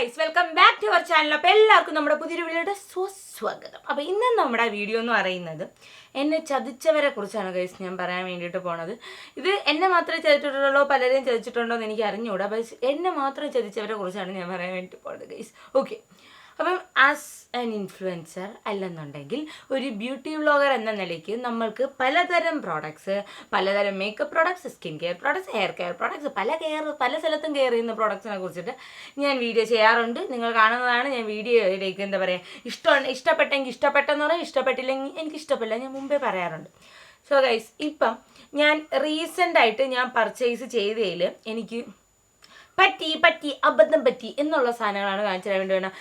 Guys welcome back to our channel അപ്പോൾ എല്ലാവർക്കും നമ്മുടെ പുതിയൊരു വീഡിയോയുടെ സ്വസ്വാഗതം അപ്പോൾ ഇന്ന് നമ്മുടെ വീഡിയോ എന്ന് പറയുന്നത് എന്നെ ചതിച്ചവരെ കുറിച്ചാണ് ഗൈസ് ഞാൻ പറയാൻ വേണ്ടിയിട്ട് പോണത്. ഇത് എന്നെ മാത്രമേ ചതിച്ചിട്ടുള്ളൂ പലരെയും ചതിച്ചിട്ടുണ്ടോ എന്ന് എനിക്ക് അറിഞ്ഞുകൂടാ. പക്ഷേ എന്നെ മാത്രം ചതിച്ചവരെ കുറിച്ചാണ് ഞാൻ പറയാൻ വേണ്ടിയിട്ട് പോണത് ഗൈസ് ഓക്കെ അപ്പം ആസ് ആൻ ഇൻഫ്ലുവൻസർ അല്ലെന്നുണ്ടെങ്കിൽ ഒരു ബ്യൂട്ടി വ്ളോഗർ എന്ന നിലയ്ക്ക് നമ്മൾക്ക് പലതരം പ്രോഡക്ട്സ് പലതരം makeup products skin care products hair care products പല കെയർ പല സ്ഥലത്തും കെയർ ചെയ്യുന്ന പ്രോഡക്ട്സിനെ കുറിച്ചിട്ട് ഞാൻ വീഡിയോ ചെയ്യാറുണ്ട്. നിങ്ങൾ കാണുന്നതാണ് ഞാൻ വീഡിയോയിലേക്ക് എന്താ പറയുക ഇഷ്ടം ഇഷ്ടപ്പെട്ടെങ്കിൽ ഇഷ്ടപ്പെട്ടെന്ന് പറയാം ഇഷ്ടപ്പെട്ടില്ലെങ്കിൽ എനിക്ക് ഇഷ്ടപ്പെടില്ല. ഞാൻ മുമ്പേ പറയാറുണ്ട്. സോ ഗൈസ് ഇപ്പം ഞാൻ റീസെന്റായിട്ട് ഞാൻ പർച്ചേസ് ചെയ്തതിൽ എനിക്ക് പറ്റി പറ്റി അബദ്ധം പറ്റി എന്നുള്ള സാധനങ്ങളാണ് കാണിച്ചു തരാൻ വേണ്ടി വേണം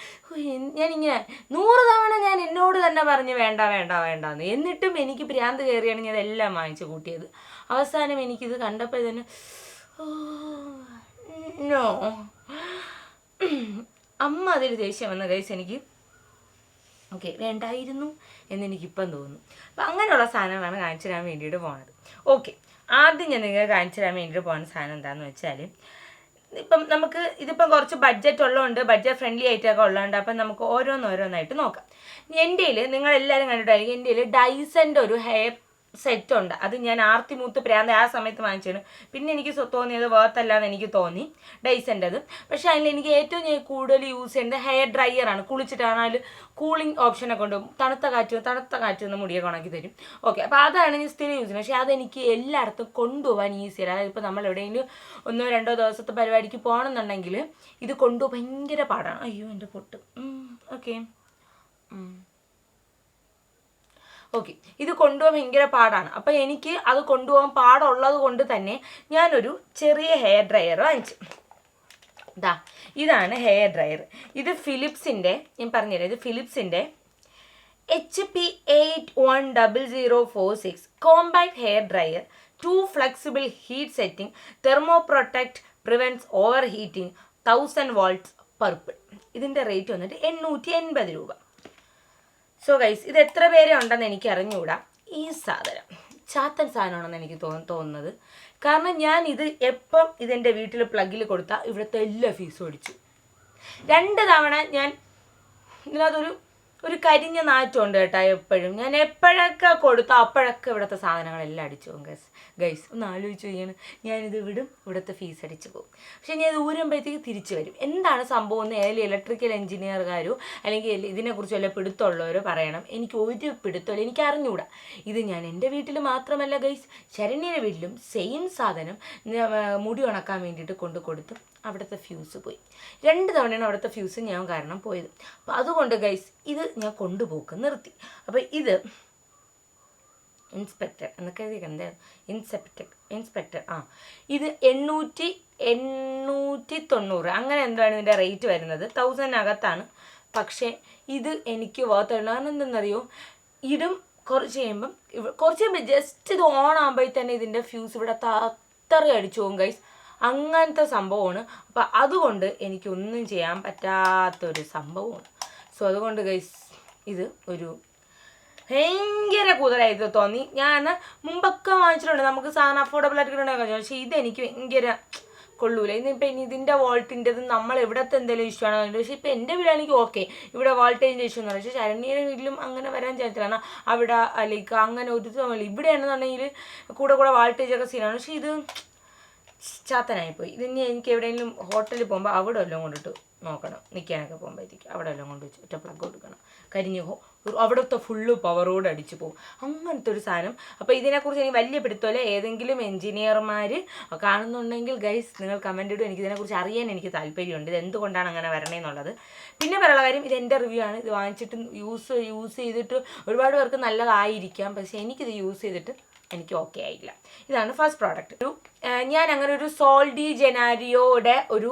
ഞാനിങ്ങനെ നൂറ് തവണ ഞാൻ എന്നോട് തന്നെ പറഞ്ഞ് വേണ്ട വേണ്ട വേണ്ട എന്ന് എന്നിട്ടും എനിക്ക് ഭ്രാന്ത് കയറിയാണ് ഞാൻ എല്ലാം വാങ്ങിച്ചു കൂട്ടിയത്. അവസാനം എനിക്കിത് കണ്ടപ്പോൾ തന്നെ നോ. അമ്മ അതിൽ ദേഷ്യം വന്ന കൈസ് എനിക്ക് ഓക്കെ വേണ്ടായിരുന്നു എന്നെനിക്കിപ്പം തോന്നുന്നു. അപ്പം അങ്ങനെയുള്ള സാധനങ്ങളാണ് കാണിച്ചു തരാൻ വേണ്ടിയിട്ട് പോണത്. ഓക്കെ ആദ്യം ഞാൻ നിങ്ങൾ കാണിച്ചു തരാൻ വേണ്ടിയിട്ട് പോകുന്ന സാധനം എന്താണെന്ന് വെച്ചാൽ ഇപ്പം നമുക്ക് ഇതിപ്പം കുറച്ച് ബഡ്ജറ്റ് ഉള്ളതുകൊണ്ട് ബഡ്ജറ്റ് ഫ്രണ്ട്ലി ആയിട്ടൊക്കെ ഉള്ളതുകൊണ്ട് അപ്പം നമുക്ക് ഓരോന്നോരോന്നായിട്ട് നോക്കാം. എന്റെ നിങ്ങൾ എല്ലാവരും കണ്ടിട്ടായിരിക്കും എന്റെ ഡൈസന്റെ ഒരു ഹെയർ സെറ്റ് ഉണ്ട് അത് ഞാൻ ആർത്തി മൂത്ത് പ്രാന്ത ആ സമയത്ത് വാങ്ങിച്ചാണ് പിന്നെ എനിക്ക് തോന്നിയത് വേർത്തല്ലാന്ന് എനിക്ക് തോന്നി. ഡൈസന്റെത്. പക്ഷേ അതിൽ എനിക്ക് ഏറ്റവും ഞാൻ കൂടുതൽ യൂസ് ചെയ്യുന്നത് ഹെയർ ഡ്രയറാണ്. കുളിച്ചിട്ടാണ് അതിൽ കൂളിംഗ് ഓപ്ഷനൊക്കെ ഉണ്ട് തണുത്ത കാറ്റ് തണുത്ത കാറ്റ് ഒന്ന് മുടിയൊക്കെ ഉണക്കി തരും. ഓക്കെ. അപ്പോൾ അതാണ് ഞാൻ സ്ഥിരം യൂസ് ചെയ്യുന്നത്. പക്ഷേ അതെനിക്ക് എല്ലായിടത്തും കൊണ്ടുപോകാൻ ഈസിയാണ് അതായത് ഇപ്പോൾ നമ്മൾ എവിടെയെങ്കിലും ഒന്നോ രണ്ടോ ദിവസത്തെ പരിപാടിക്ക് പോകണമെന്നുണ്ടെങ്കിൽ ഇത് കൊണ്ടുപോകാൻ ഭയങ്കര പാടാണ്. അയ്യോ എന്റെ പൊട്ട്. ഓക്കെ. ഓക്കെ ഇത് കൊണ്ടുപോകാൻ ഭയങ്കര പാടാണ്. അപ്പം എനിക്ക് അത് കൊണ്ടുപോകാൻ പാടുള്ളത് കൊണ്ട് തന്നെ ഞാനൊരു ചെറിയ ഹെയർ ഡ്രയർ വാങ്ങിച്ചു. ഇതാ ഇതാണ് ഹെയർ ഡ്രയർ ഇത് ഫിലിപ്സിന്റെ ഞാൻ പറഞ്ഞുതരാം ഇത് ഫിലിപ്സിന്റെ H P eight one double zero four six compact hair dryer two flexible heat setting thermo protect prevents overheating thousand volts purple ഇതിന്റെ റേറ്റ് വന്നിട്ട് എണ്ണൂറ്റി എൺപത് രൂപ. സോ ഗൈസ് ഇത് എത്ര പേരെ ഉണ്ടെന്ന് എനിക്ക് അറിഞ്ഞുകൂടാ ഈ സാധനം. ചാത്തൻ സാധനമാണെന്ന് എനിക്ക് തോന്നു തോന്നുന്നത്. കാരണം ഞാൻ ഇത് എപ്പം ഇതെന്റെ വീട്ടിൽ പ്ലഗിൽ കൊടുത്താൽ ഇവിടുത്തെ എല്ലാ ഫീസും അടിച്ചു. രണ്ട് തവണ ഞാൻ ഇതിനകത്തൊരു ഒരു കരിഞ്ഞ നാറ്റമുണ്ട് കേട്ടോ എപ്പോഴും. ഞാൻ എപ്പോഴൊക്കെ കൊടുത്തു അപ്പോഴൊക്കെ ഇവിടുത്തെ സാധനങ്ങളെല്ലാം അടിച്ചു പോകും ഗൈസ് ഗൈസ് ഒന്ന് ആലോചിച്ച് ചെയ്യണം ഞാനിത് വിടും ഇവിടുത്തെ ഫീസ് അടിച്ചു പോകും. പക്ഷേ ഞാൻ ഇത് തിരിച്ചു വരും. എന്താണ് സംഭവം എന്ന് ഏതെങ്കിലും ഇലക്ട്രിക്കൽ എഞ്ചിനീയർകാരോ അല്ലെങ്കിൽ ഇതിനെക്കുറിച്ച് വല്ല പിടുത്തമുള്ളവരോ പറയണം. എനിക്ക് ഒരു പിടുത്തമില്ല. എനിക്ക് അറിഞ്ഞുകൂടാ ഇത് ഞാൻ എന്റെ വീട്ടിൽ മാത്രമല്ല ഗൈസ് ശരണ്യയുടെ വീട്ടിലും സെയിം സാധനം മുടി ഉണക്കാൻ വേണ്ടിയിട്ട് കൊണ്ട് കൊടുത്തു അവിടുത്തെ ഫ്യൂസ് പോയി. രണ്ട് തവണയാണ് അവിടുത്തെ ഫ്യൂസ് ഞാൻ കാരണം പോയത്. അപ്പോൾ അതുകൊണ്ട് ഗൈസ് ഇത് ഞാൻ കൊണ്ടുപോക്ക് നിർത്തി. അപ്പോൾ ഇത് ഇൻസ്പെക്ടർ എന്നൊക്കെ എഴുതി എന്താ? Inspector inspector. ആ ഇത് എണ്ണൂറ്റി എണ്ണൂറ്റി തൊണ്ണൂറ്. അങ്ങനെ എന്താണ് ഇതിന്റെ റേറ്റ് വരുന്നത്? തൗസൻഡിനകത്താണ് പക്ഷേ ഇത് എനിക്ക് വേർത്തുള്ളൂ കാരണം എന്തെന്നറിയോ? ഇടും കുറച്ച് കഴിയുമ്പം കുറച്ച് കഴിയുമ്പോൾ ജസ്റ്റ് ഇത് ഓൺ ആകുമ്പോഴേ തന്നെ ഇതിന്റെ ഫ്യൂസ് ഇവിടെ അത്ര അടിച്ചു പോകും ഗൈസ് അങ്ങനത്തെ സംഭവമാണ്. അപ്പം അതുകൊണ്ട് എനിക്കൊന്നും ചെയ്യാൻ പറ്റാത്തൊരു സംഭവമാണ്. സോ അതുകൊണ്ട് ഗൈസ് ഇത് ഒരു ഭയങ്കര കുതിരായിട്ട് തോന്നി. ഞാൻ മുമ്പൊക്കെ വാങ്ങിച്ചിട്ടുണ്ട്. നമുക്ക് സാധനം അഫോർഡബിൾ ആയിട്ട് കിട്ടണമെന്ന് പക്ഷേ ഇതെനിക്ക് ഭയങ്കര കൊള്ളൂല. ഇന്നിപ്പോൾ ഇനി ഇതിന്റെ വോൾട്ടിന്റെത് നമ്മൾ ഇവിടത്തെ എന്തെങ്കിലും ഇഷ്യൂ ആണോ പക്ഷേ ഇപ്പോൾ എന്റെ വീടാണെങ്കിൽ ഓക്കെ ഇവിടെ വോൾട്ടേജിന്റെ ഇഷ്യൂ എന്ന് പക്ഷേ ശരണ്യയുടെ വീട്ടിലും അങ്ങനെ വരാൻ ചാൻസ് കാരണം അവിടെ ലൈക്ക് അങ്ങനെ ഒരു ഇവിടെ ഇവിടെയാണെന്നുണ്ടെങ്കിൽ കൂടെ കൂടെ വോൾട്ടേജൊക്കെ സീനാണ് പക്ഷേ ഇത് ചാത്തനായിപ്പോയി. ഇതിനി എനിക്ക് എവിടെയെങ്കിലും ഹോട്ടലിൽ പോകുമ്പോൾ അവിടെ വല്ലതും കൊണ്ടിട്ട് നോക്കണം. നിൽക്കാനൊക്കെ പോകുമ്പോഴത്തേക്ക് അവിടെ വല്ലതും കൊണ്ട് വെച്ച് ഒറ്റ പ്ലഗ് കൊടുക്കണം. കരിഞ്ഞ് അവിടുത്തെ ഫുള്ള് പവറോട് അടിച്ചു പോകും. അങ്ങനത്തെ ഒരു സാധനം. അപ്പോൾ ഇതിനെക്കുറിച്ച് എനിക്ക് വലിയ പിടുത്തമല്ല? ഏതെങ്കിലും എഞ്ചിനീയർമാർ കാണുന്നുണ്ടെങ്കിൽ ഗൈസ് നിങ്ങൾ കമന്റ് ഇടും. എനിക്ക് ഇതിനെക്കുറിച്ച് അറിയാൻ എനിക്ക് താല്പര്യമുണ്ട്. ഇത് എന്തുകൊണ്ടാണ് അങ്ങനെ വരണേന്നുള്ളത്. പിന്നെ പറയാനുള്ള കാര്യം ഇത് എന്റെ റിവ്യൂ ആണ്. ഇത് വാങ്ങിച്ചിട്ട് യൂസ് യൂസ് ചെയ്തിട്ട് ഒരുപാട് പേർക്ക് നല്ലതായിരിക്കാം. പക്ഷേ എനിക്കിത് യൂസ് ചെയ്തിട്ട് എനിക്ക് ഓക്കെ ആയില്ല. ഇതാണ് ഫസ്റ്റ് പ്രോഡക്റ്റ് ഒരു ഞാൻ അങ്ങനെ ഒരു സോൾഡി ജെനാരിയോയുടെ ഒരു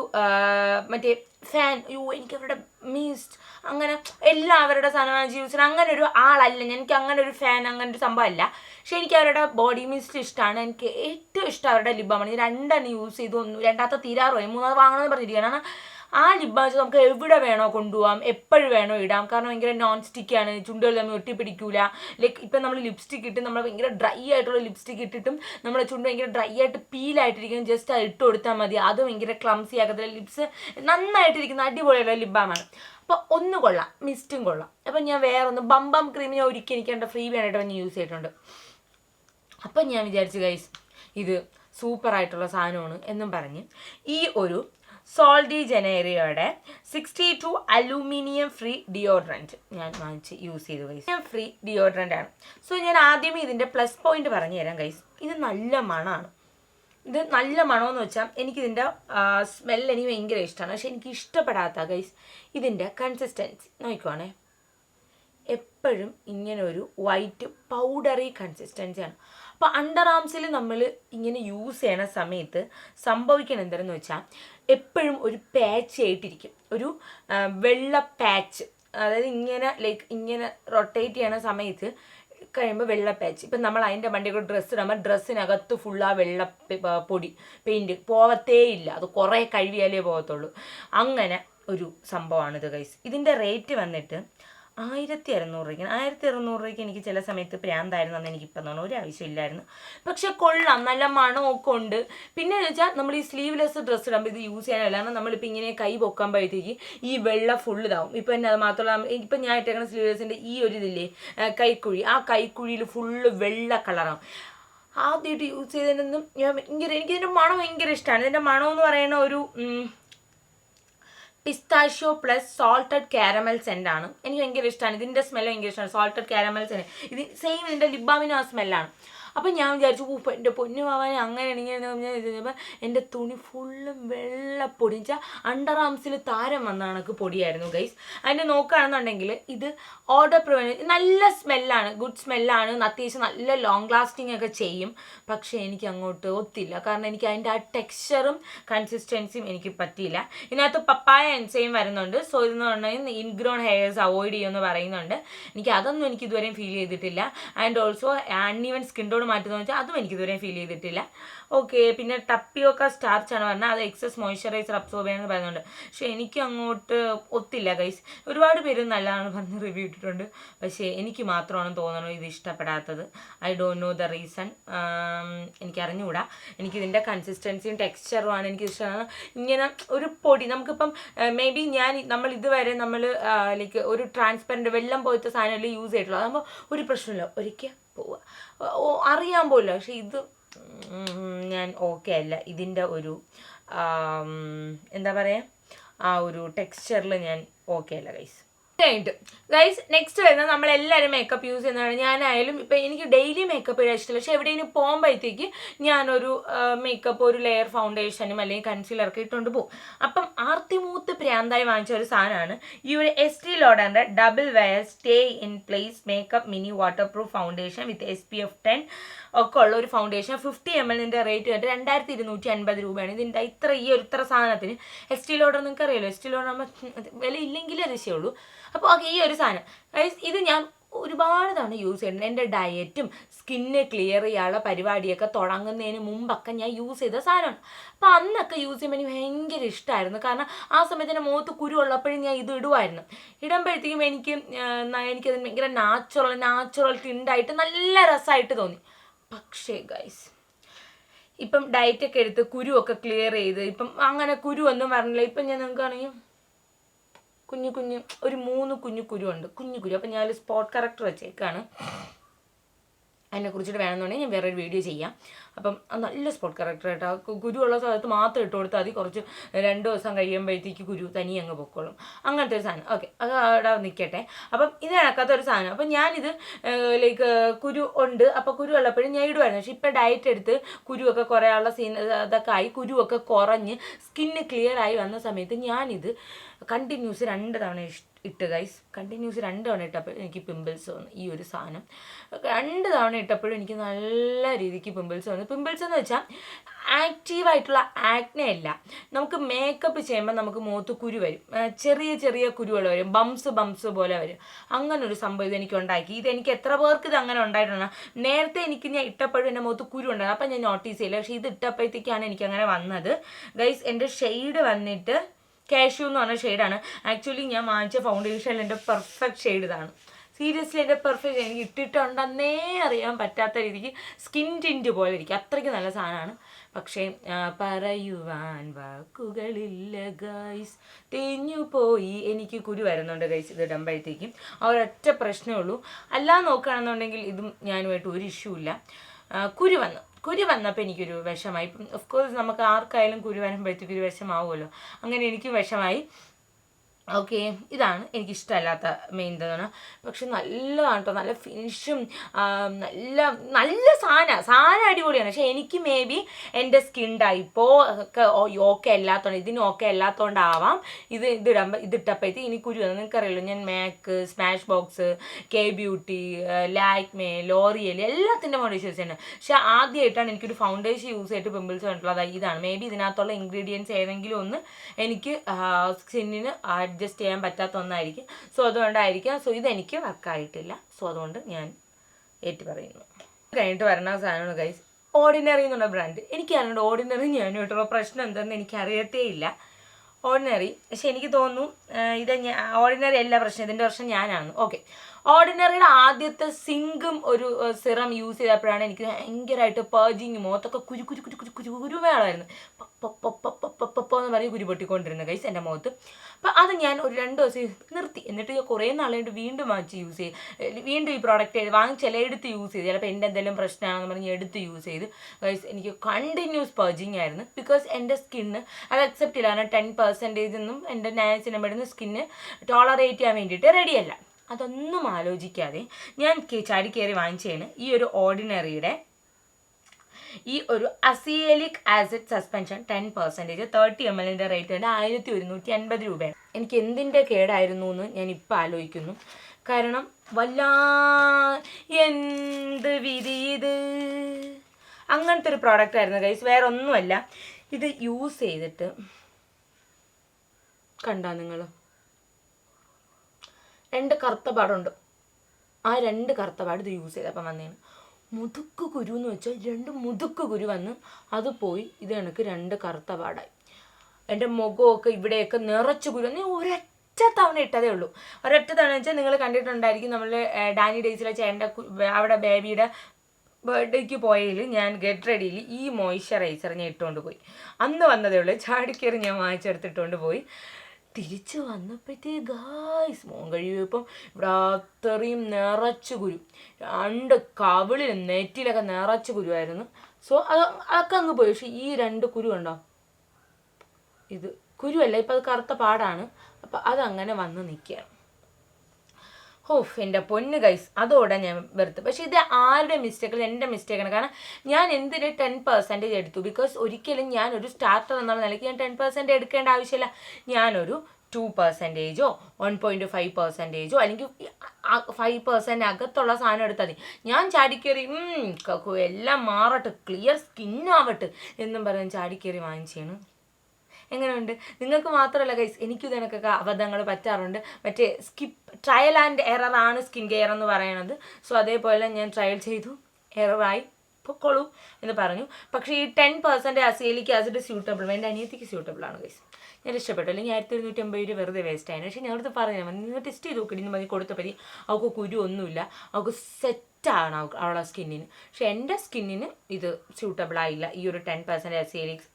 മറ്റേ ഫാൻ യു എനിക്ക് അവരുടെ മീസ്റ്റ് അങ്ങനെ എല്ലാവരുടെ സാധനം യൂസ് ചെയ്യുന്ന അങ്ങനെ ഒരു ആളല്ല. എനിക്ക് അങ്ങനെ ഒരു ഫാൻ അങ്ങനെ ഒരു സംഭവമല്ല പക്ഷെ എനിക്ക് അവരുടെ ബോഡി മിസ്റ്റ് ഇഷ്ടമാണ് എനിക്ക് ഏറ്റവും ഇഷ്ടം അവരുടെ ലിബാമാണ് ഞാൻ രണ്ടെണ്ണം യൂസ് ചെയ്തു ഒന്നും രണ്ടാമത്തെ തീരാറോ മൂന്നാമത് വാങ്ങണമെന്ന് പറഞ്ഞിരിക്കുകയാണ്. ആ ലിപ് ബാം നമുക്ക് എവിടെ വേണോ കൊണ്ടുപോകാം എപ്പോഴും വേണോ ഇടാം. കാരണം ഭയങ്കര നോൺ സ്റ്റിക്കാണ് ചുണ്ടുകൾ തമ്മിൽ ഒട്ടിപ്പിടിക്കൂല. ലൈക്ക് ഇപ്പം നമ്മൾ ലിപ്സ്റ്റിക് ഇട്ട് നമ്മൾ ഭയങ്കര ഡ്രൈ ആയിട്ടുള്ള ലിപ്സ്റ്റിക് ഇട്ടിട്ടും നമ്മുടെ ചുണ്ട് ഭയങ്കര ഡ്രൈ ആയിട്ട് പീൽ പീലായിട്ടിരിക്കും ജസ്റ്റ് അത് ഇട്ട് കൊടുത്താൽ മതി. അത് ഭയങ്കര ക്ലംസി ആക്കത്തില്ല. ലിപ്സ് നന്നായിട്ടിരിക്കുന്ന അടിപൊളിയുള്ള ലിപ് ബാമാണ് അപ്പോൾ ഒന്ന് കൊള്ളാം. മിസ്റ്റും കൊള്ളാം. അപ്പം ഞാൻ വേറെ ഒന്ന് ബംബം ക്രീം ഞാൻ ഒരിക്കൽ എനിക്ക് എന്റെ ഫ്രീ വേണമായിട്ട് ഞാൻ യൂസ് ചെയ്തിട്ടുണ്ട്. അപ്പം ഞാൻ വിചാരിച്ചു ഗൈസ് ഇത് സൂപ്പറായിട്ടുള്ള സാധനമാണ് എന്നും പറഞ്ഞ് ഈ ഒരു സോൾഡി ജനേറിയയുടെ sixty two aluminium free deodorant ഞാൻ വാങ്ങിച്ച് യൂസ് ചെയ്തു ഗൈസ് ഫ്രീ ഡിയോഡ്രന്റ് ആണ്. സോ ഞാൻ ആദ്യം ഇതിന്റെ പ്ലസ് പോയിന്റ് പറഞ്ഞു തരാം ഗൈസ് ഇത് നല്ല മണമാണ്. ഇത് നല്ല മണമെന്ന് വെച്ചാൽ എനിക്കിതിന്റെ സ്മെൽ എനിക്ക് ഭയങ്കര ഇഷ്ടമാണ് പക്ഷെ എനിക്ക് ഇഷ്ടപ്പെടാത്ത ഗൈസ് ഇതിന്റെ കൺസിസ്റ്റൻസി നോക്കുവാണേ. എപ്പോഴും ഇങ്ങനെ ഒരു വൈറ്റ് പൗഡറി കൺസിസ്റ്റൻസിയാണ് അപ്പോൾ അണ്ടർ ആംസിൽ നമ്മൾ ഇങ്ങനെ യൂസ് ചെയ്യണ സമയത്ത് സംഭവിക്കണം എന്താണെന്ന് വെച്ചാൽ എപ്പോഴും ഒരു പാച്ച് ആയിട്ടിരിക്കും. ഒരു വെള്ള പാച്ച് അതായത് ഇങ്ങനെ ലൈക്ക് ഇങ്ങനെ റൊട്ടേറ്റ് ചെയ്യണ സമയത്ത് കഴിയുമ്പോൾ വെള്ള പാച്ച് ഇപ്പം നമ്മൾ അതിന്റെ വണ്ടി കൂടെ ഡ്രസ്സ് ഇടുമ്പോൾ ഡ്രസ്സിനകത്ത് ഫുൾ ആ വെള്ള പൊടി പെയിന്റ് പോവത്തേ ഇല്ല അത് കുറേ കഴുകിയാലേ പോകത്തുള്ളൂ അങ്ങനെ ഒരു സംഭവമാണിത് ഗൈസ് ഇതിന്റെ റേറ്റ് വന്നിട്ട് ആയിരത്തി അറുന്നൂറ് രൂപയ്ക്ക് ആയിരത്തി അറുന്നൂറ് രൂപയ്ക്ക് എനിക്ക് ചില സമയത്ത് പ്രാന്തായിരുന്നു അന്ന് എനിക്ക് ഇപ്പം തോന്നുന്നു ഒരു ആവശ്യമില്ലായിരുന്നു. പക്ഷെ കൊള്ളാം നല്ല മണമൊക്കെ ഉണ്ട്. പിന്നെ വെച്ചാൽ നമ്മൾ ഈ സ്ലീവ്ലെസ് ഡ്രസ്സ് ഇടുമ്പോൾ ഇത് യൂസ് ചെയ്യാനല്ല. നമ്മളിപ്പോൾ ഇങ്ങനെ കൈ പൊക്കുമ്പോഴത്തേക്ക് ഈ വെള്ള ഫുൾ ഇതാവും. ഇപ്പം എന്നെ അത് മാത്രമല്ല ഇപ്പം ഞാൻ ഇട്ടേക്കുന്ന സ്ലീവ്ലെസിന്റെ ഈ ഒരു ഇതില്ലേ കൈക്കുഴി ആ കൈക്കുഴിയിൽ ഫുള്ള് വെള്ള കളറാവും ആദ്യമായിട്ട് യൂസ് ചെയ്തതിനൊന്നും ഞാൻ ഭയങ്കര എനിക്കിതിന്റെ മണം ഭയങ്കര ഇഷ്ടമാണ് ഇതിന്റെ മണം എന്ന് പറയുന്ന ഒരു pistachio plus salted caramel scent ആണ്. എനിക്ക് ഭയങ്കര ഇഷ്ടമാണ് ഇതിന്റെ സ്മെല്ല് ഭയങ്കര ഇഷ്ടമാണ് സോൾട്ടഡ് കാരമൽ സെന്റ് ഇത് സെയിം ഇതിന്റെ ലിബാമിനോ സ്മെല്ലാണ് അപ്പം ഞാൻ വിചാരിച്ചു ഊപ്പ് എന്റെ പൊന്നു പോവാൻ അങ്ങനെ ഇങ്ങനെ ഞാൻ കഴിഞ്ഞപ്പോൾ എന്റെ തുണി ഫുള്ളും വെള്ളപ്പൊടി വെച്ചാൽ അണ്ടർ ആംസിൽ താരം വന്ന കണക്ക് പൊടിയായിരുന്നു ഗൈസ് അതിന്റെ നോക്കുകയാണെന്നുണ്ടെങ്കിൽ ഇത് ഓർഡർ പ്രിവെന്റ് നല്ല സ്മെല്ലാണ് ഗുഡ് സ്മെല്ലാണ് അത്യാവശ്യം നല്ല ലോങ് ലാസ്റ്റിംഗ് ഒക്കെ ചെയ്യും. പക്ഷേ എനിക്ക് അങ്ങോട്ട് ഒത്തില്ല. കാരണം എനിക്ക് അതിന്റെ ആ ടെക്സ്ചറും കൺസിസ്റ്റൻസിയും എനിക്ക് പറ്റിയില്ല. ഇതിനകത്ത് പപ്പായ എൻസയും വരുന്നുണ്ട്. സോ ഇതെന്ന് പറഞ്ഞാൽ ഇൻഗ്രോൺ ഹെയർസ് അവോയ്ഡ് ചെയ്യുമെന്ന് പറയുന്നുണ്ട്. എനിക്ക് അതൊന്നും എനിക്ക് ഇതുവരെയും ഫീൽ ചെയ്തിട്ടില്ല. And also uneven skin tone മാറ്റുന്നത് വെച്ചാൽ അതും എനിക്ക് ഇതുവരെയും ഫീൽ ചെയ്തിട്ടില്ല. ഓക്കെ പിന്നെ ടപ്പിയൊക്കെ സ്റ്റാർച്ച് ആണ് പറഞ്ഞാൽ അത് എക്സസ് മോയ്സ്ചറൈസർ അബ്സോർബ് ചെയ്യാന്ന് പറയുന്നുണ്ട്. പക്ഷേ എനിക്ക് അങ്ങോട്ട് ഒത്തില്ല ഗൈസ് ഒരുപാട് പേര് നല്ലതാണ് പറഞ്ഞ് റിവ്യൂ ഇട്ടിട്ടുണ്ട്. പക്ഷേ എനിക്ക് മാത്രമാണ് തോന്നുന്നത് ഇത് ഇഷ്ടപ്പെടാത്തത്. I don't know the reason എനിക്ക് അറിഞ്ഞുകൂടാ. എനിക്കിതിന്റെ കൺസിസ്റ്റൻസിയും ടെക്സ്ചറുമാണ് എനിക്ക് ഇഷ്ടമാണ് ഇങ്ങനെ ഒരു പൊടി നമുക്കിപ്പം മേ ബി ഞാൻ നമ്മൾ ഇതുവരെ നമ്മൾ ലൈക്ക് ഒരു ട്രാൻസ്പെറന്റ് വെള്ളം പോലത്തെ സാധനമല്ലേ യൂസ് ചെയ്തിട്ടുള്ളൂ. അതാകുമ്പോൾ ഒരു പ്രശ്നമില്ല. ഒരിക്കൽ പോവുക അറിയാൻ പോലും പക്ഷെ ഇത് ഞാൻ ഓക്കെ അല്ല. ഇതിന്റെ ഒരു എന്താ പറയുക ആ ഒരു ടെക്സ്ചറിൽ ഞാൻ ഓക്കെ അല്ല ഗൈസ് കഴിഞ്ഞിട്ട് ഗൈസ് നെക്സ്റ്റ് വരുന്നത് നമ്മളെല്ലാവരും മേക്കപ്പ് യൂസ് ചെയ്യുന്നതാണ്. ഞാനായാലും ഇപ്പം എനിക്ക് ഡെയിലി മേക്കപ്പ് ഇടാൻ ഇഷ്ടമില്ല പക്ഷേ എവിടെയെങ്കിലും പോകുമ്പോഴത്തേക്ക് ഞാനൊരു മേക്കപ്പ് ഒരു ലെയർ ഫൗണ്ടേഷനും അല്ലെങ്കിൽ കൺസീലറൊക്കെ ഇട്ടുകൊണ്ട് പോകും. അപ്പം ആർത്തിമൂത്ത് പ്രാന്തായി വാങ്ങിച്ച ഒരു സാധനമാണ്. ഈ ഒരു S T ലോഡറിന്റെ double wear stay in place makeup mini waterproof foundation with S P F ten ഒക്കെ ഉള്ള ഒരു ഫൗണ്ടേഷൻ ഫിഫ്റ്റി എം എല്ലിന്റെ റേറ്റ് വന്നിട്ട് രണ്ടായിരത്തി ഇരുന്നൂറ്റി അൻപത് രൂപയാണ് ഇതിന്റെ ഇത്ര ഈ ഒരു ഇത്ര സാധനത്തിന്? എസ് ടി ലോഡർ നിങ്ങൾക്ക് അറിയാലോ എസ് ടി ലോഡർ വില ഇല്ലെങ്കിലേ ചെയ്യുള്ളൂ അപ്പോൾ ഓക്കെ ഈ ഒരു സാധനം. ഇത് ഞാൻ ഒരുപാട് തവണ യൂസ് ചെയ്യുന്നുണ്ട് എന്റെ ഡയറ്റും സ്കിന്ന് ക്ലിയർ ചെയ്യാനുള്ള പരിപാടിയൊക്കെ തുടങ്ങുന്നതിന് മുമ്പൊക്കെ ഞാൻ യൂസ് ചെയ്ത സാധനമാണ്. അപ്പോൾ അന്നൊക്കെ യൂസ് ചെയ്യുമ്പോൾ എനിക്ക് ഭയങ്കര ഇഷ്ടമായിരുന്നു കാരണം ആ സമയത്ത് എന്റെ മുഖത്ത് കുരു ഉള്ളപ്പോഴും ഞാൻ ഇത് ഇടുമായിരുന്നു ഇടുമ്പോഴത്തേക്കും എനിക്ക് എനിക്കത് ഭയങ്കര നാച്ചുറൽ നാച്ചുറൽ ടിൻഡായിട്ട് നല്ല രസമായിട്ട് തോന്നി. പക്ഷേ ഗൈസ് ഇപ്പം ഡയറ്റൊക്കെ എടുത്ത് ഒക്കെ ക്ലിയർ ചെയ്ത് ഇപ്പം അങ്ങനെ കുരു ഒന്നും പറഞ്ഞില്ല ഇപ്പം ഞാൻ നിങ്ങൾക്കാണെങ്കിൽ കുഞ്ഞു കുഞ്ഞു ഒരു മൂന്ന് കുഞ്ഞു കുരു ഉണ്ട് കുഞ്ഞു കുരു. അപ്പം ഞാൻ സ്പോട്ട് കറക്റ്റർ വെച്ചേക്കാണ്. അതിനെ കുറിച്ചിട്ട് വേണമെന്നുണ്ടെങ്കിൽ ഞാൻ വേറൊരു വീഡിയോ ചെയ്യാം. അപ്പം നല്ല സ്പോട്ട് കറക്റ്റർ കുരു ഉള്ള സ്ഥലത്ത് മാത്രം ഇട്ട് കൊടുത്താൽ മതി. കുറച്ച് രണ്ട് ദിവസം കഴിയുമ്പോഴത്തേക്ക് കുരു തനി അങ്ങ് പൊക്കോളും. അങ്ങനത്തെ ഒരു സാധനം. ഓക്കെ അത് അവിടെ നിൽക്കട്ടെ അപ്പം ഇത് കണക്കാത്ത ഒരു സാധനം. അപ്പം ഞാനിത് ലൈക്ക് കുരു ഉണ്ട്. അപ്പോൾ കുരു ഉള്ളപ്പോഴും ഞാൻ ഇടുമായിരുന്നു പക്ഷേ ഇപ്പം ഡയറ്റ് എടുത്ത് കുരുവൊക്കെ കുറയാനുള്ള സീൻ ഇതൊക്കെ ആയി കുരുവൊക്കെ കുറഞ്ഞ് സ്കിന്ന് ക്ലിയർ ആയി വന്ന സമയത്ത് ഞാനിത് കണ്ടിന്യൂസ് രണ്ട് തവണ ഇഷ്- ഇട്ട് ഗൈസ് കണ്ടിന്യൂസ് രണ്ട് തവണ ഇട്ടപ്പോൾ എനിക്ക് പിമ്പിൾസ് വന്നു ഈ ഒരു സാധനം. രണ്ട് തവണ ഇട്ടപ്പോഴും എനിക്ക് നല്ല രീതിക്ക് പിമ്പിൾസ് വന്നു. പിമ്പിൾസ് എന്ന് വെച്ചാൽ ആക്റ്റീവായിട്ടുള്ള ആക്നെ അല്ല. നമുക്ക് മേക്കപ്പ് ചെയ്യുമ്പോൾ നമുക്ക് മുഖത്ത് കുരു വരും. ചെറിയ ചെറിയ കുരുകൾ വരും. ബംസ് ബംസ് പോലെ വരും. അങ്ങനെ ഒരു സംഭവം ഇത് എനിക്ക് ഉണ്ടാക്കി ഇത് എനിക്ക് എത്ര പേർക്ക് ഇത് അങ്ങനെ ഉണ്ടായിട്ടുണ്ട് നേരത്തെ എനിക്ക് ഞാൻ ഇട്ടപ്പോഴും എന്റെ മുഖത്ത് കുരു ഉണ്ടായിരുന്നു. അപ്പം ഞാൻ നോട്ടീസ് ചെയ്യില്ല പക്ഷേ ഇത് ഇട്ടപ്പോഴത്തേക്കാണ് എനിക്ക് അങ്ങനെ വന്നത്. ഗൈസ് എന്റെ ഷെയ്ഡ് വന്നിട്ട് കാഷ്യൂ എന്ന് പറഞ്ഞ ഷെയ്ഡാണ് ആക്ച്വലി ഞാൻ വാങ്ങിച്ച ഫൗണ്ടേഷനിൽ എന്റെ പെർഫെക്റ്റ് ഷെയ്ഡ് ഇതാണ്. സീരിയസ്ലി എന്റെ പെർഫെക്റ്റ് എനിക്ക് ഇട്ടിട്ടുണ്ടെന്നേ അറിയാൻ പറ്റാത്ത രീതിക്ക് സ്കിൻ ടിന്റ് പോലെ ഇരിക്കും. അത്രയ്ക്ക് നല്ല സാധനമാണ്. പക്ഷേ പറയുവാൻ വാക്കുകളില്ല ഗൈസ് തേഞ്ഞു പോയി. എനിക്ക് കുരു വരുന്നുണ്ട് ഗൈസ് ഇത് ഇടുമ്പോഴത്തേക്കും. ഒരൊറ്റ പ്രശ്നമേ ഉള്ളൂ. അല്ലാതെ നോക്കുകയാണെന്നുണ്ടെങ്കിൽ ഇതും ഞാനുമായിട്ട് ഒരു ഇഷ്യൂ ഇല്ല. കുരു വന്നു. കുരു വന്നപ്പോൾ എനിക്കൊരു വിഷമായി. ഓഫ് കോഴ്സ് നമുക്ക് ആർക്കായാലും കുരു വരുമ്പോഴത്തേക്കൊരു വിഷമാവുമല്ലോ. അങ്ങനെ എനിക്ക് വിഷമായി. ഓക്കെ ഇതാണ് എനിക്കിഷ്ടമല്ലാത്ത മെയിൻ ഇതാണ് പക്ഷെ നല്ലതാണ് കേട്ടോ നല്ല ഫിനിഷും നല്ല നല്ല സാധന സാധനം അടിപൊളിയാണ്. പക്ഷെ എനിക്ക് മേ ബി എന്റെ സ്കിൻ ടൈപ്പോ ഒക്കെ ഓക്കെ അല്ലാത്തതുകൊണ്ട് ഇതിന് ഓക്കെ അല്ലാത്തതുകൊണ്ടാവാം ഇത് ഇതിടുമ്പോൾ ഇതിട്ടപ്പോഴത്തേക്ക് ഇനി കുരു വന്നു. നിങ്ങൾക്കറിയാലോ ഞാൻ MAC Smashbox K beauty Lakme L'Oréal എല്ലാത്തിന്റെ ഫൗണ്ടേഷൻ ഉണ്ട് പക്ഷെ ആദ്യമായിട്ടാണ് എനിക്കൊരു ഫൗണ്ടേഷൻ യൂസ് ചെയ്തിട്ട് പിമ്പിൾസ് കണ്ടിട്ടുള്ളത് ഇതാണ്. മേ ബി ഇതിനകത്തുള്ള ഇൻഗ്രീഡിയൻസ് ഏതെങ്കിലും ഒന്ന് എനിക്ക് സ്കിന്നിന് അഡ്ജസ്റ്റ് ചെയ്യാൻ പറ്റാത്ത ഒന്നായിരിക്കും. സോ അതുകൊണ്ടായിരിക്കാം. സോ ഇതെനിക്ക് വർക്കായിട്ടില്ല സോ അതുകൊണ്ട് ഞാൻ ഏറ്റു പറയുന്നു. കഴിഞ്ഞിട്ട് വരണ സാധനമാണ് ഗൈസ് ഓർഡിനറി എന്നുള്ള ബ്രാൻഡ് എനിക്കറിയണ്ട ഓർഡിനറി ഞാനുമായിട്ടുള്ള പ്രശ്നം എന്താണെന്ന് എനിക്കറിയത്തേ ഇല്ല ഓർഡിനറി പക്ഷെ എനിക്ക് തോന്നുന്നു ഇത് ഓർഡിനറി അല്ല പ്രശ്നം. ഇതിന്റെ പ്രശ്നം ഞാനാണ്. ഓക്കെ ഓർഡിനറിയുടെ ആദ്യത്തെ സിങ്കും ഒരു സിറം യൂസ് ചെയ്തപ്പോഴാണ് എനിക്ക് ഭയങ്കരമായിട്ട് പേർജിങ് മുഖത്തൊക്കെ കുരു കുരു കുരു കുരു കുരു കുരുമേളായിരുന്നു പപ്പ എന്ന് പറഞ്ഞ് കുരു പൊട്ടിക്കൊണ്ടിരുന്നു ഗൈസ് എന്റെ മുഖത്ത്. അപ്പം അത് ഞാൻ ഒരു രണ്ട് ദിവസം നിർത്തി. എന്നിട്ട് ഞാൻ കുറേ നാളായിട്ട് വീണ്ടും വാങ്ങിച്ച് യൂസ് ചെയ്ത് വീണ്ടും ഈ പ്രോഡക്റ്റ് വാങ്ങി ചിലയെടുത്ത് യൂസ് ചെയ്ത്. ചിലപ്പോൾ എന്റെ എന്തെങ്കിലും പ്രശ്നമാണെന്ന് പറഞ്ഞ് എടുത്ത് യൂസ് ചെയ്ത്. കൈസ് എനിക്ക് കണ്ടിന്യൂസ് പേജിങ് ആയിരുന്നു. ബിക്കോസ് എന്റെ സ്കിന്ന് അത് അക്സെപ്റ്റ് ചെയ്യില്ല. കാരണം ടെൻ പെർസെന്റേജ് ഒന്നും എന്റെ നാസിനെ പെടുന്ന സ്കിന്ന് ടോളറേറ്റ് ചെയ്യാൻ വേണ്ടിയിട്ട് റെഡിയല്ല അതൊന്നും ആലോചിക്കാതെ ഞാൻ ചാടി കയറി വാങ്ങിച്ചതാണ് ഈ ഒരു ഓർഡിനറിയുടെ ഈ ഒരു azelaic acid suspension ten percentage thirty M എല്ലിന്റെ റേറ്റ് ഉണ്ട് ആയിരത്തി ഒരുന്നൂറ്റി അൻപത് രൂപയാണ്. എനിക്ക് എന്തിന്റെ കേടായിരുന്നു എന്ന് ഞാൻ ഇപ്പം ആലോചിക്കുന്നു. കാരണം വല്ലാ എന്ത് വിധി ഇത്? അങ്ങനത്തെ ഒരു പ്രോഡക്റ്റ് ആയിരുന്നു ഗൈസ് വേറെ ഒന്നുമല്ല ഇത് യൂസ് ചെയ്തിട്ട് കണ്ടാ നിങ്ങൾ രണ്ട് കറുത്ത പാടുണ്ട്. ആ രണ്ട് കറുത്ത പാട് ഇത് യൂസ് ചെയ്തപ്പം വന്നേന് മുതുക്ക് കുരു എന്ന് വെച്ചാൽ രണ്ട് മുതുക്ക് കുരു വന്ന് അത് പോയി. ഇത് കണക്ക് രണ്ട് കറുത്ത പാടായി. എന്റെ മുഖമൊക്കെ ഇവിടെയൊക്കെ നിറച്ച് കുരു. നീ ഒരൊറ്റ തവണ ഇട്ടതേ ഉള്ളൂ. ഒരൊറ്റ തവണ വെച്ചാൽ നിങ്ങൾ കണ്ടിട്ടുണ്ടായിരിക്കും നമ്മൾ ഡാനി ഡേയ്സിലെ ചേട്ടന്റെ അവിടെ ബേബിയുടെ ബർത്ത്ഡേക്ക് പോയതിൽ ഞാൻ ഗെറ്റ് റെഡിയിൽ ഈ മോയ്സ്ചറൈസർ ഞാൻ ഇട്ടുകൊണ്ട് പോയി. അന്ന് വന്നതേ ഉള്ളൂ. ചാടിക്കയറി ഞാൻ വാങ്ങിച്ചെടുത്തിട്ടുകൊണ്ട് പോയി. തിരിച്ച് വന്നപ്പോഴത്തേ ഗായ്സ് മോൻ കഴിയുമ്പം ഇവിടെ അത്രയും നിറച്ച് കുരു. രണ്ട് കവിളിലും നെറ്റിലൊക്കെ നിറച്ച് കുരുവായിരുന്നു. സോ അത് അതൊക്കെ അങ്ങ് പോയി. പക്ഷേ ഈ രണ്ട് കുരു ഉണ്ടോ ഇത് കുരുവല്ല ഇപ്പം അത് കറുത്ത പാടാണ്. അപ്പം അതങ്ങനെ വന്ന് നിൽക്കുകയാണ്. ഓഫ് എന്റെ പൊന്ന് ഗൈസ് അതോടെ ഞാൻ വെറുത്ത്. പക്ഷെ ഇത് ആരുടെ മിസ്റ്റേക്കിൽ എന്റെ മിസ്റ്റേക്കാണ് കാരണം ഞാൻ എന്തിന് ടെൻ പെർസെന്റേജ് എടുത്തു? ബിക്കോസ് ഒരിക്കലും ഞാൻ ഒരു സ്റ്റാർട്ടർ എന്നുള്ള നിലയ്ക്ക് ഞാൻ ടെൻ പെർസെന്റ് എടുക്കേണ്ട ആവശ്യമില്ല. ഞാനൊരു ടു പെർസെന്റേജോ വൺ പോയിന്റ് ഫൈവ് പെർസെന്റേജോ അല്ലെങ്കിൽ ഫൈവ് പെർസെന്റ് അകത്തുള്ള സാധനം എടുത്താൽ മതി. ഞാൻ ചാടിക്കേറി എല്ലാം മാറട്ടെ ക്ലിയർ സ്കിന്നാവട്ടെ എന്നും പറഞ്ഞ് ചാടിക്കേറി വാങ്ങിച്ചാണ്. എങ്ങനെയുണ്ട്? നിങ്ങൾക്ക് മാത്രമല്ല ഗൈസ് എനിക്കും ഇതിനൊക്കെ അബദ്ധങ്ങൾ പറ്റാറുണ്ട്. മറ്റേ സ്കിപ്പ് ട്രയൽ ആൻഡ് എറർ ആണ് സ്കിൻ കെയർ എന്ന് പറയുന്നത്. സോ അതേപോലെ ഞാൻ ട്രയൽ ചെയ്തു. എററായി പൊക്കോളൂ എന്ന് പറഞ്ഞു. പക്ഷേ ഈ ten percent azelaic acid suitable എന്റെ അനിയത്തിക്ക് സ്യൂട്ടബിൾ ആണ് ഗൈസ് ഞാൻ ഇഷ്ടപ്പെട്ടു അല്ലെങ്കിൽ ആയിരത്തി ഇരുന്നൂറ്റി അമ്പത് രൂപ വെറുതെ വേസ്റ്റ് ആയിരുന്നു പക്ഷേ ഞങ്ങളടുത്ത് പറഞ്ഞു നിങ്ങൾ ടെസ്റ്റ് ചെയ്ത് നോക്കി ഇന്ന് മതി കൊടുത്തപ്പോൾ അവൾക്ക് കുരു ഒന്നുമില്ല. അവൾക്ക് സെറ്റാണ് അവൾക്ക് അവളുടെ സ്കിന്നിന് പക്ഷെ എന്റെ സ്കിന്നിന് ഇത് സ്യൂട്ടബിൾ ആയില്ല. ഈ ഒരു ടെൻ പെർസെന്റ് അസിയലിക്സ്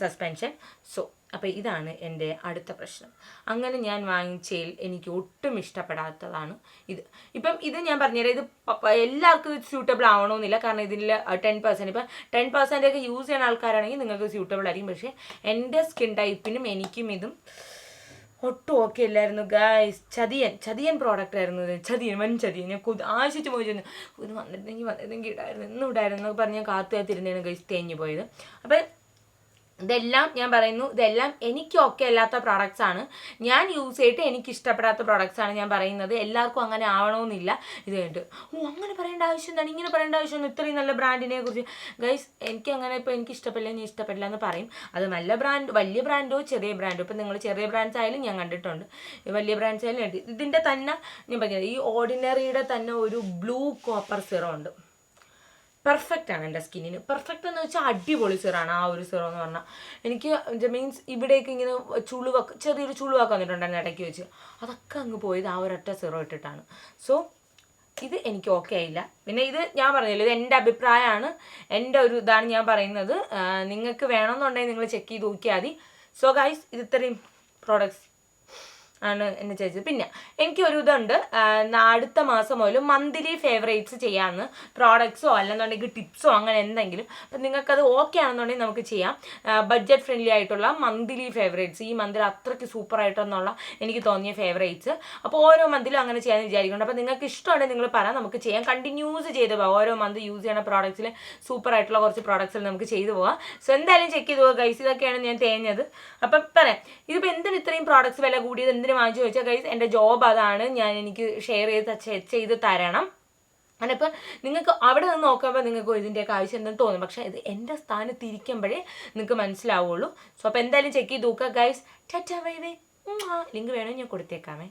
സസ്പെൻഷൻ സോ അപ്പോൾ ഇതാണ് എന്റെ അടുത്ത പ്രശ്നം. അങ്ങനെ ഞാൻ വാങ്ങിച്ചതിൽ എനിക്ക് ഒട്ടും ഇഷ്ടപ്പെടാത്തതാണ് ഇത്. ഇപ്പം ഇത് ഞാൻ പറഞ്ഞുതരാം ഇത് എല്ലാവർക്കും ഇത് സ്യൂട്ടബിൾ ആവണമെന്നില്ല കാരണം ഇതിൽ ടെൻ പെർസെന്റ് ഇപ്പം ടെൻ പെർസെന്റ് ഒക്കെ യൂസ് ചെയ്യുന്ന ആൾക്കാരാണെങ്കിൽ നിങ്ങൾക്ക് സ്യൂട്ടബിൾ ആയിരിക്കും. പക്ഷേ എന്റെ സ്കിൻ ടൈപ്പിനും എനിക്കും ഇതും ഒട്ടും ഓക്കെ അല്ലായിരുന്നു ഗായ്സ് ചതിയൻ ചതിയൻ പ്രോഡക്റ്റ് ആയിരുന്നു ഇത്. ചതിയൻ വൻ ചതിയൻ. ഞാൻ കൊതു ആശിച്ച് പോയി ചെന്നു ഇത് വന്നിരുന്നെങ്കിൽ വന്നിരുന്നെങ്കിൽ ഇടായിരുന്നു. ഇന്നും ഇടായിരുന്നു എന്നൊക്കെ പറഞ്ഞ് ഞാൻ കാത്തു കാത്തിരുന്നതാണ് ഗൈസ് തേഞ്ഞു പോയത്. അപ്പം ഇതെല്ലാം ഞാൻ പറയുന്നു ഇതെല്ലാം എനിക്ക് ഓക്കെ അല്ലാത്ത പ്രോഡക്റ്റ്സ് ആണ്. ഞാൻ യൂസ് ചെയ്തിട്ട് എനിക്ക് ഇഷ്ടപ്പെടാത്ത പ്രോഡക്റ്റ്സ് ആണ് ഞാൻ പറയുന്നത്. എല്ലാവർക്കും അങ്ങനെ ആവണമെന്നില്ല. ഇത് കഴിഞ്ഞിട്ട് ഓ അങ്ങനെ പറയേണ്ട ആവശ്യം എന്താണ്? ഇങ്ങനെ പറയേണ്ട ആവശ്യമൊന്നും ഇത്രയും നല്ല ബ്രാൻഡിനെ കുറിച്ച്. ഗൈസ് എനിക്ക് അങ്ങനെ ഇപ്പോൾ എനിക്ക് ഇഷ്ടപ്പെടില്ല ഞാൻ ഇഷ്ടപ്പെടില്ല എന്ന് പറയും. അത് നല്ല ബ്രാൻഡ് വലിയ ബ്രാൻഡോ ചെറിയ ബ്രാൻഡോ ഇപ്പം നിങ്ങൾ ചെറിയ ബ്രാൻഡ്സ് ആയാലും ഞാൻ കണ്ടിട്ടുണ്ട്. വലിയ ബ്രാൻഡ്സ് ആയാലും ഇതിന്റെ തന്നെ ഞാൻ പറഞ്ഞത് ഈ ഓർഡിനറിയുടെ തന്നെ ഒരു ബ്ലൂ കോപ്പർ സിറോ ഉണ്ട്. പെർഫെക്റ്റ് ആണ് എന്റെ സ്കിന്നിന് പെർഫെക്റ്റ് എന്ന് വെച്ചാൽ അടിപൊളി സിറാണ് ആ ഒരു സിറോ എന്ന് പറഞ്ഞാൽ എനിക്ക് മീൻസ് ഇവിടേക്ക് ഇങ്ങനെ ചുളിവാക്ക ചെറിയൊരു ചുളിവൊക്കെ വന്നിട്ടുണ്ടായിരുന്നു ഇടയ്ക്ക് വെച്ച്. അതൊക്കെ അങ്ങ് പോയത് ആ ഒരൊറ്റ സിറോ ഇട്ടിട്ടാണ്. സോ ഇത് എനിക്ക് ഓക്കെ ആയില്ല. പിന്നെ ഇത് ഞാൻ പറഞ്ഞല്ലോ ഇത് എന്റെ അഭിപ്രായമാണ്. എന്റെ ഒരു ഇതാണ് ഞാൻ പറയുന്നത്. നിങ്ങൾക്ക് വേണമെന്നുണ്ടെങ്കിൽ നിങ്ങൾ ചെക്ക് ചെയ്ത് നോക്കിയാൽ മതി. സോ ഗൈസ് ഇത് ഇത്രയും പ്രോഡക്ട്സ് ആണ് എന്നെ ചോദിച്ചത് പിന്നെ എനിക്ക് ഒരു ഇതുണ്ട് അടുത്ത മാസം മുതൽ മന്ത്ലി ഫേവറേറ്റ്സ് ചെയ്യാമെന്ന് പ്രോഡക്ട്സോ അല്ലെന്നുണ്ടെങ്കിൽ ടിപ്സോ അങ്ങനെ എന്തെങ്കിലും. അപ്പം നിങ്ങൾക്കത് ഓക്കെ ആണെന്നുണ്ടെങ്കിൽ നമുക്ക് ചെയ്യാം. ബഡ്ജറ്റ് ഫ്രണ്ട്ലി ആയിട്ടുള്ള മന്ത്ലി ഫേവറേറ്റ്സ് ഈ മന്തിൽ അത്രയ്ക്ക് സൂപ്പർ ആയിട്ടെന്നുള്ള എനിക്ക് തോന്നിയ ഫേവറേറ്റ്സ് അപ്പോൾ ഓരോ മന്തിലും അങ്ങനെ ചെയ്യാമെന്ന് വിചാരിക്കുന്നുണ്ട്. അപ്പോൾ നിങ്ങൾക്ക് ഇഷ്ടമുണ്ടെങ്കിൽ നിങ്ങൾ പറ നമുക്ക് ചെയ്യാം. കണ്ടിന്യൂസ് ചെയ്ത് പോകാം ഓരോ മന്ത് യൂസ് ചെയ്യുന്ന പ്രോഡക്ട്സിൽ സൂപ്പർ ആയിട്ടുള്ള കുറച്ച് പ്രോഡക്ട്സിൽ നമുക്ക് ചെയ്തു പോകാം സോ എന്തായാലും ചെക്ക് ചെയ്ത് പോകാം ഗൈസ് ഇതൊക്കെയാണ് ഞാൻ തേഞ്ഞത്. അപ്പം പറയാം. ഇതിപ്പോൾ എന്തിന് ഇത്രയും പ്രോഡക്ട്സ് വില കൂടിയത്? എന്തിനു വാങ്ങിച്ചു ചോദിച്ചാൽ ഗൈസ് എന്റെ ജോബ് അതാണ്. ഞാൻ എനിക്ക് ഷെയർ ചെയ്ത് ചെയ്ത് തരണം. അങ്ങനെ നിങ്ങൾക്ക് അവിടെ നിന്ന് നോക്കുമ്പോൾ നിങ്ങൾക്ക് ഇതിന്റെയൊക്കെ ആവശ്യം എന്തെന്ന് തോന്നും. പക്ഷേ ഇത് എന്റെ സ്ഥാനത്ത് ഇരിക്കുമ്പോഴേ നിങ്ങൾക്ക് മനസ്സിലാവുള്ളൂ. സോ അപ്പോൾ എന്തായാലും ചെക്ക് ചെയ്ത് നോക്കുക ഗൈസ് ടറ്റ വൈ വൈ ലിങ്ക് വേണമെങ്കിൽ ഞാൻ കൊടുത്തേക്കാമേ.